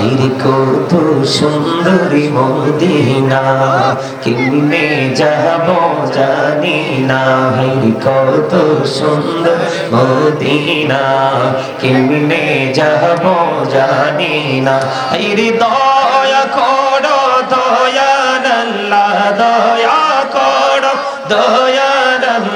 হাইরে কত সুন্দরী মদিনা কিনে যাব জানি না হাইরে কত সুন্দর মদিনা কিনে যাব জানি না হাইরে দয়া করো দয়াল্লাহ দয়া করো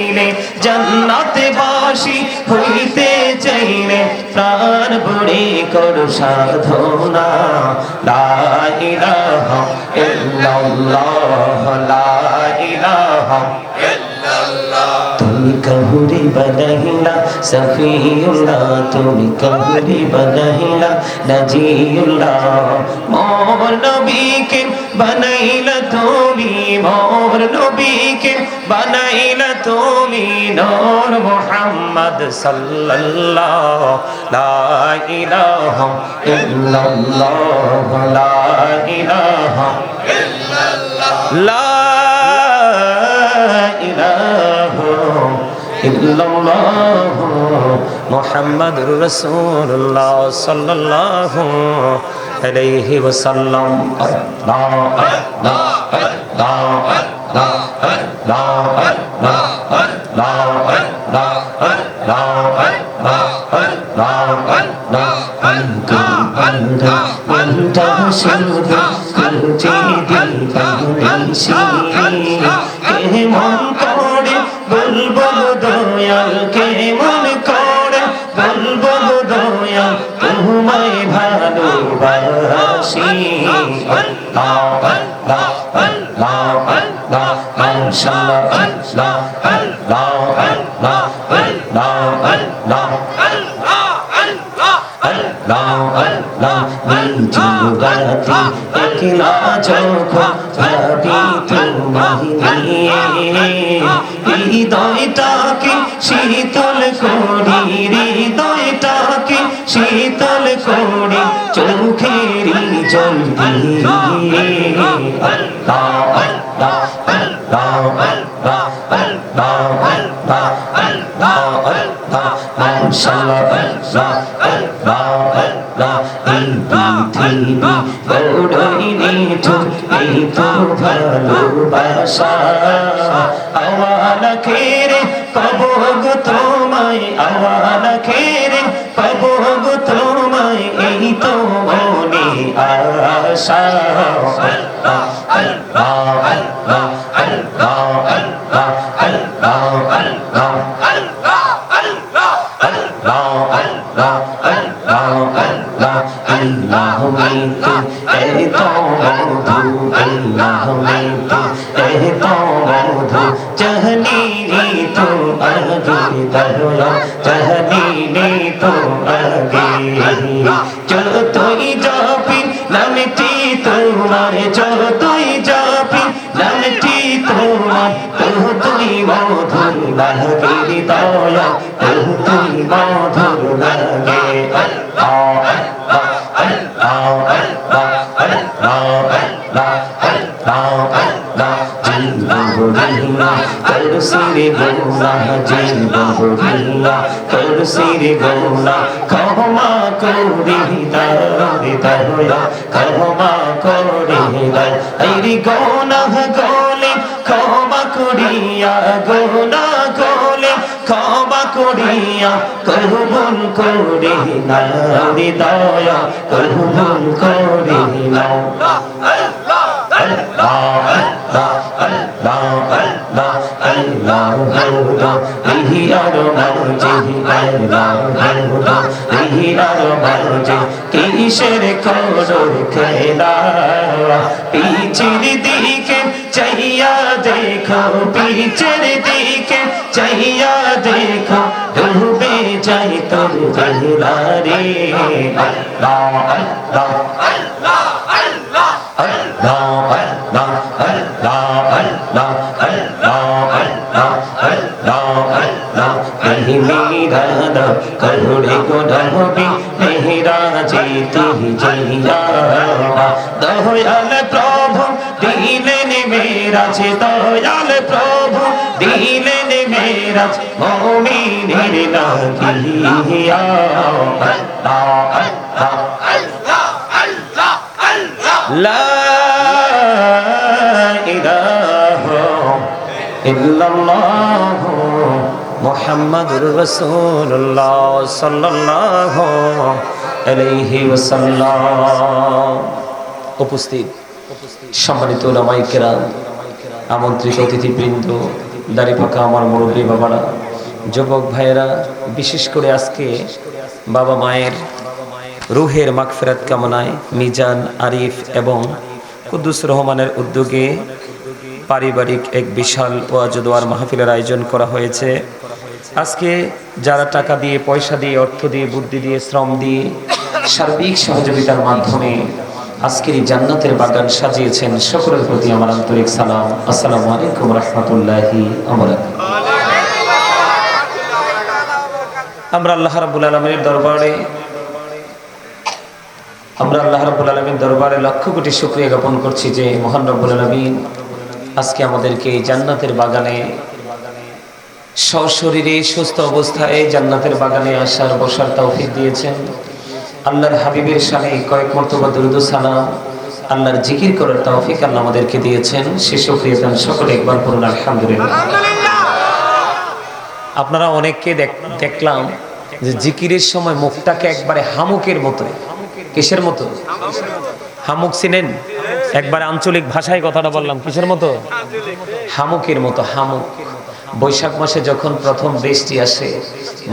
চাইলে জান্নাতে বাসি হইতে চাইলে প্রাণ বুড়ি কর সাধনা। লা ইলাহা ইল্লাল্লাহ লা ইলাহা কহুরি বনহিলা সফিউল্লাহ তুমি কহুরি বনহিলা নজিউল্লাহ মোর নবীকে বনাইলা তুমি মোর নবীকে বনাইলা তুমি নূর মুহাম্মদ সাল্লাল্লাহ লা ইলাহা ইল্লাল্লাহ লা ইলাহা লা ইলাহা ইল্লাল্লাহ মুহাম্মাদুর রাসূলুল্লাহ সাল্লাল্লাহু আলাইহি ওয়াসাল্লাম। আল্লাহু আকবার আল্লাহু আকবার আল্লাহু আকবার আল্লাহু আকবার আল্লাহু আকবার আল্লাহু আকবার أنت ইনশাআল্লাহ আল্লাহ আল্লাহ আল্লাহ আল্লাহ আল্লাহ শীতল কোন আল্লাহ আল্লাহ আল্লাহ আল্লাহ আল্লাহ আল্লাহ আল্লাহ আল্লাহ আল্লাহ আল্লাহ আল্লাহ আল্লাহ মিতু এই তো মধু আল্লাহ মিতু এই তো মধু চাহনি রে তো আগে তুই মধুর করসিরে গোনা, জীবনা করসিরে গোনা, ক্ষমা করি দারি দয়া ক্ষমা করি দয়া এই গোনা গোলে ক্ষমা করিয়া, গোনা গোলে ক্ষমা করিয়া কবুল করি নারি দয়া কবুল করি নাও Allah Allah আহিরার মারজে Allah Allah আহিরার মারজে কিসের খোর খেলা পিছের দিকে চাইয়া দেখো পিছের দিকে চাইয়া দেখো ডুবে যাই তোর গহরা রে আল্লাহ আল্লাহ আল্লাহ আল্লাহ আল্লাহ আল্লাহ আল্লাহ ही मेरा दा कलुड़े को डल भी मेरा जीती ही जैया दयाल प्रभु दीने ने मेरा छे दयाल प्रभु दीने ने मेरा मोमी ने ना किया अल्लाह अल्लाह अल्लाह अल्लाह अल्लाह ला इलाहा इल्लल्लाह মোহাম্মদুর রসুল্লাহ সাল্লাহ উপস্থিত সম্মানিত রামাইকেরা আমন্ত্রিত অতিথিবৃন্দ, দাড়ি পাকা আমার মুরব্বী বাবারা, যুবক ভাইয়েরা, বিশেষ করে আজকে বাবা মায়ের রুহের মাকফেরাত কামনায় মিজান আরিফ এবং কুদ্দুস রহমানের উদ্যোগে পারিবারিক এক বিশাল ওয়াজুদোয়ার মাহফিলের আয়োজন করা হয়েছে। আজকে যারা টাকা দিয়ে, পয়সা দিয়ে, অর্থ দিয়ে, বুদ্ধি দিয়ে, শ্রম দিয়ে সার্বিক সহযোগিতার মাধ্যমে আজকের এই জান্নাতের বাগান সাজিয়েছেন, সকলের প্রতি আমার আন্তরিক সালাম। আসসালামু আলাইকুম রহমতুল্লাহি আমরা আল্লাহ রাবুল আলমের দরবারে, আমরা আল্লাহ রাবুল আলমীর দরবারে লক্ষ কোটি শুক্রিয়া জ্ঞাপন করছি যে মহান রব্বুল আলমিন আজকে আমাদেরকে এই জান্নাতের বাগানে সশরীরে সুস্থ অবস্থায় জান্নাতের বাগানে আসার বসার তৌফিক দিয়েছেন। আল্লাহর হাবিবের সামনে কয়েক মর্তবা দুরুদ সালাম। আল্লাহর জিকির করার তৌফিক আল্লাহ আমাদেরকে দিয়েছেন। সে শুক্রিয়া দেন সকলে একবার করুন আলহামদুলিল্লাহ। আপনারা অনেককে দেখ- দেখলাম যে জিকিরের সময় মুখটাকে একবারে হামুকের মতো। কিসের মতো? হামুক চিনেন? একবারে আঞ্চলিক ভাষায় কথাটা বললাম কিসের মতো? হামুকের মতো হামুক। বৈশাখ মাসে যখন প্রথম বৃষ্টি আসে,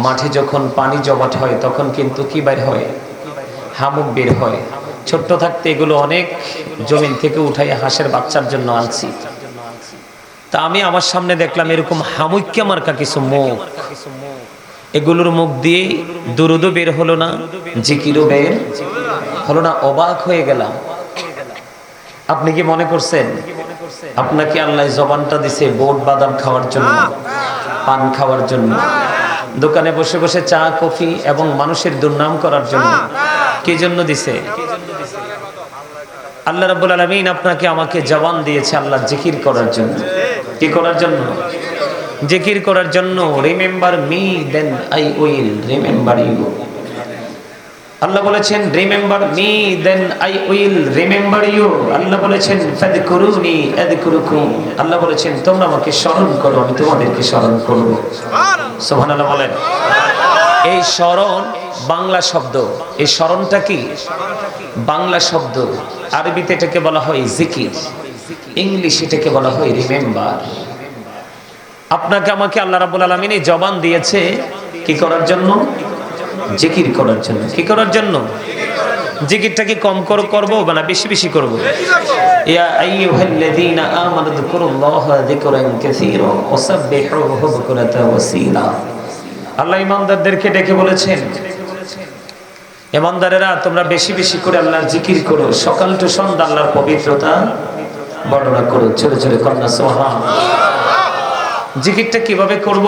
মাঠে যখন পানি জমাট হয়, তখন কিন্তু কি বের হয়? হামুক বের হয়। ছোট্ট থাকতে এগুলো অনেক জমিন থেকে উঠাই হাঁসের বাচ্চার জন্য আনছি। তা আমি আমার সামনে দেখলাম এরকম হামুক্যা মার্কা কিছু মুখ। এগুলোর মুখ দিয়ে দুরুদও বের হলো না, জিকিরও বের হলো না, অবাক হয়ে গেলাম। আপনি কি মনে করছেন আপনাকে আল্লাহ জবানটা দিছে বোট বাদাম খাওয়ার জন্য, পান খাওয়ার জন্য, দোকানে বসে বসে চা, কফি এবং মানুষের দুর্নাম করার জন্য। কি জন্য দিছে? আল্লাহ রাব্বুল আলামিন আপনাকে আমাকে জবান দিয়েছে আল্লাহ জিকির করার জন্য। কি করার জন্য? জিকির করার জন্য remember me then I will remember you Allah বলেছেন remember me then I will remember you Allah বলেছেন ফাদকুরুনি আযকুরুকুম আল্লাহ বলেছেন তোমরা আমাকে স্মরণ করো আমি তোমাদেরকে স্মরণ করব। সুবহানাল্লাহ। বলেন। এই স্মরণ বাংলা শব্দ। এই স্মরণটা কি? বাংলা শব্দ। আরবিতে এটাকে বলা হয় জিকির। ইংলিশ এটাকে বলা হয় রিমেম্বার। আপনাকে আমাকে আল্লাহ রাবুল আলমিন এই জবান দিয়েছে কি করার জন্য? জিকির করার জন্য। কি করার জন্য? জিকিরটা কি কম কর, করব না বেশি বেশি করব? ইয়া আইয়ুহাল্লাযীনা আমানু যিকরান কাসীরা আল্লাহ ইমানদারদেরকে ডেকে বলেছেন, ইমানদারেরা তোমরা বেশি বেশি করে আল্লাহর জিকির করো। সকাল টু সন্ধ্যা আল্লাহর পবিত্রতা বর্ণনা করো। ছোট ছোট কন্যা সোহা জিকিরটা কীভাবে করব?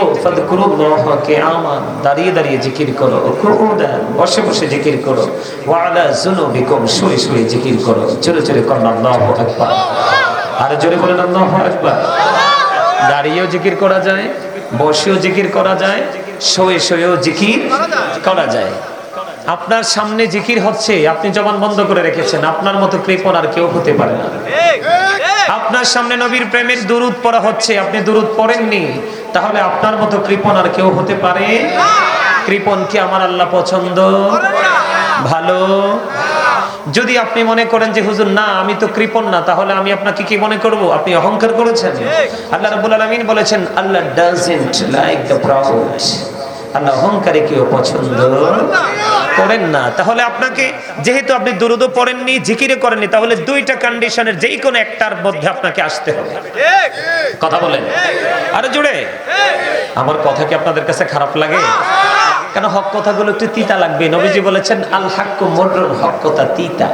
দাঁড়িয়ে দাঁড়িয়ে জিকির করো। বসে বসে জিকির করো। যুনুবিকুম, শুয়ে শুয়ে জিকির করো। জোরে জোরে কন্যা আল্লাহু আকবার। আর জোরে বলেন আল্লাহু দাঁড়িয়েও জিকির করা যায়, বসেও জিকির করা যায়, শোয়ে শোয়েও জিকির করা যায়। আপনার সামনে জিকির হচ্ছে, আপনি জবান বন্ধ করে রেখেছেন। আপনার মতো কৃপণ আর কেউ হতে পারে না। আপনার সামনে নবীর প্রেমের দুরুদ পড়া হচ্ছে, আপনি দুরুদ পড়েননি, তাহলে আপনার মতো কৃপণ আর কেউ হতে পারে? কৃপণ কি আমার আল্লাহ পছন্দ? ভালো? যদি আপনি মনে করেন যে, হুজুর, না, আমি তো কৃপণ না, তাহলে আমি আপনাকে কি মনে করব? আপনি অহংকার করেছেন? আল্লাহ রাব্বুল আলামিন বলেছেন, Allah doesn't like the proud Allah অহংকারী কেউ পছন্দ? করেন না। তাহলে আপনাকে যেহেতু আপনি দুরুদ পড়েননি জিকিরে করেননি, তাহলে দুইটা কন্ডিশনের যেই কোনো একটার মধ্যে আপনাকে আসতে হবে। কথা বলেন। আরে জুড়ে, আমার কথা কি আপনাদের কাছে খারাপ লাগে? কেন হক কথাগুলো একটু তিতা লাগবে? নবীজি বলেছেন, আল হাক্কু মররুন, হক কথা তিতা।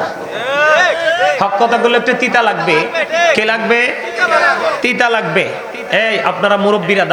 হক কথাগুলো একটু তিতা লাগবে। কে লাগবে? তিতা লাগবে। এই, আপনারা মুরব্বীরা